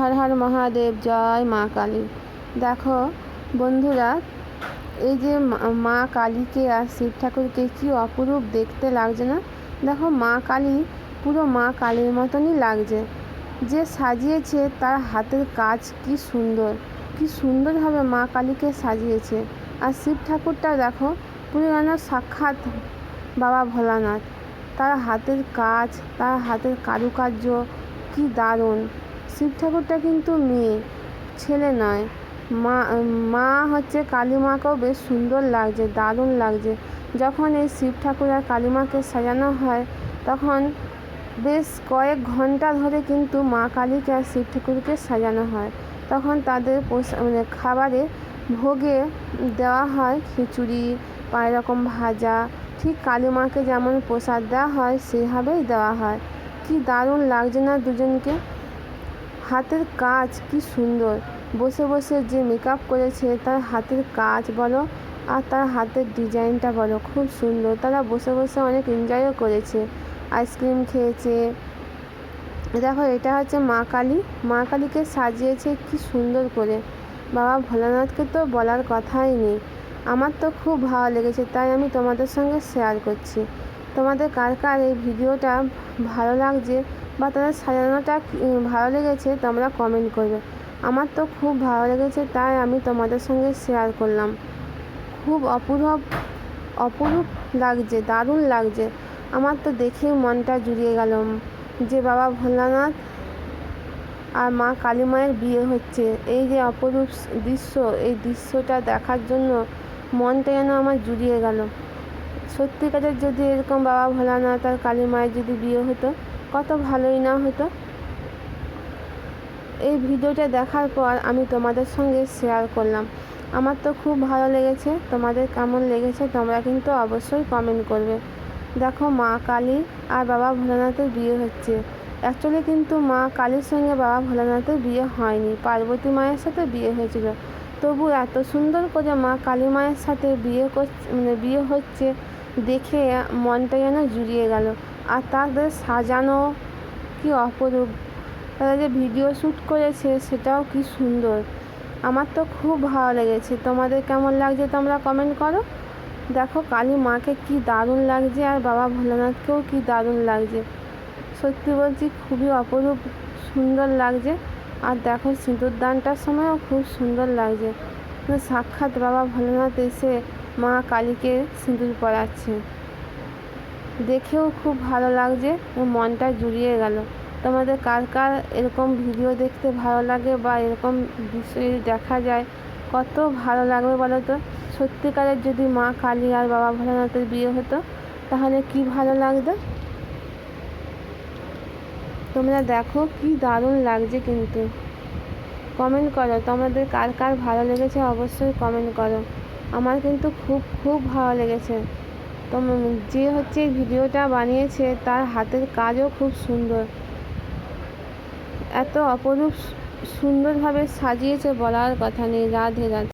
হর হর মহাদেব জয় মা কালী। দেখো বন্ধুরা, এই যে মা কালীকে আর শিব ঠাকুরকে কি অপরূপ দেখতে লাগছে না? দেখো মা কালী পুরো মা কালীর মতনই লাগছে। যে সাজিয়েছে তার হাতের কাজ কি সুন্দর, কি সুন্দরভাবে মা কালীকে সাজিয়েছে। আর শিব ঠাকুরটা দেখো পুরো যেন সাক্ষাৎ বাবা ভোলানাথ। তার হাতের কাজ, তার হাতের কারুকার্য কি দারুণ। শিব ঠাকুরটা কিন্তু মেয়ে, ছেলে নয়। মা মা হচ্ছে কালী মাকেও বেশ সুন্দর লাগছে, দারুণ লাগছে। যখন এই শিব ঠাকুর আর কালী মাকে সাজানো হয়, তখন বেশ কয়েক ঘণ্টা ধরে কিন্তু মা কালীকে আর শিব ঠাকুরকে সাজানো হয়। তখন তাদের মানে খাবারে ভোগে দেওয়া হয় খিচুড়ি, পাঁচ রকম ভাজা, ঠিক কালী মাকে যেমন প্রসাদ দেওয়া হয়, সেভাবেই দেওয়া হয়। কি দারুণ লাগছে না দুজনকে। হাতের কাজ কি সুন্দর। বসে বসে যে মেকআপ করেছে তার হাতের কাজ বলো, আর তার হাতের ডিজাইনটা বলো, খুব সুন্দর। তারা বসে বসে অনেক এনজয়ও করেছে। আইসক্রিম খেয়েছে। দেখো, এটা হচ্ছে মা কালী। মা কালীকে সাজিয়েছে কি সুন্দর করে। বাবা ভোলানাথকে তো বলার কথাই নেই। আমার তো খুব ভালো লেগেছে, তাই আমি তোমাদের সঙ্গে শেয়ার করছি। তোমাদের কার কার এই ভিডিওটা ভালো লাগছে বা তাদের সাজানোটা ভালো লেগেছে তোমরা কমেন্ট করবে। আমার তো খুব ভালো লেগেছে, তাই আমি তোমাদের সঙ্গে শেয়ার করলাম। খুব অপূরূপ, অপরূপ লাগছে, দারুণ লাগছে। আমার তো দেখেই মনটা জুড়িয়ে গেল যে বাবা ভোলানাথ আর মা কালী মায়ের বিয়ে হচ্ছে। এই যে অপরূপ দৃশ্য, এই দৃশ্যটা দেখার জন্য মনটা যেন আমার জুড়িয়ে গেল। সত্যিকারের যদি এরকম বাবা ভোলানাথ আর কালী মায়ের যদি বিয়ে হতো, কত ভালোই না হতো? এই ভিডিওটা দেখার পর আমি তোমাদের সঙ্গে শেয়ার করলাম। আমার তো খুব ভালো লেগেছে, তোমাদের কেমন লেগেছে তোমরা কিন্তু অবশ্যই কমেন্ট করবে। দেখো মা কালী আর বাবা ভোলানাথের বিয়ে হচ্ছে। অ্যাকচুয়ালি কিন্তু মা কালীর সঙ্গে বাবা ভোলানাথের বিয়ে হয়নি, পার্বতী মায়ের সাথে বিয়ে হয়েছিল। তবু এত সুন্দর করে মা কালী মায়ের সাথে বিয়ে করছে মানে বিয়ে হচ্ছে দেখে মনটা যেন জুড়িয়ে গেল। আর তাদের সাজানো কি অপরূপ। তারা যে ভিডিও শ্যুট করেছে, সেটাও কি সুন্দর। আমার তো খুব ভালো লেগেছে। তোমাদের কেমন লাগছে তোমরা কমেন্ট করো। দেখো, কালী মাকে কি দারুণ লাগছে আর বাবা ভোলানাথকেও কি দারুণ লাগছে। সত্যি বলছি, খুবই অপরূপ, সুন্দর লাগছে। আর দেখো সিঁদুর দানটার সময়ও খুব সুন্দর লাগছে। সাক্ষাৎ বাবা ভোলানাথ এসে মা কালীকে সিঁদুর পরাচ্ছে। দেখেও খুব ভালো লাগছে মনটা জুড়িয়ে গেল। তোমাদের কার কার এরকম ভিডিও দেখতে ভালো লাগে বা এরকম বিষয় দেখা যায়, কত ভালো লাগবে বলো তো? সত্যিকারের যদি মা কালী আর বাবা ভোলানাথের বিয়ে হতো, তাহলে কি ভালো লাগতো? তোমরা দেখো কি দারুণ লাগছে কিন্তু। কমেন্ট করো, তোমাদের কার কার ভালো লেগেছে অবশ্যই কমেন্ট করো। আমার কিন্তু খুব খুব ভালো লেগেছে। তো যে হচ্ছে ভিডিওটা বানিয়েছে, তার হাতের কাজও খুব সুন্দর। এত অপরূপ সুন্দরভাবে সাজিয়েছে বলার কথা নেই। রাধে রাধে।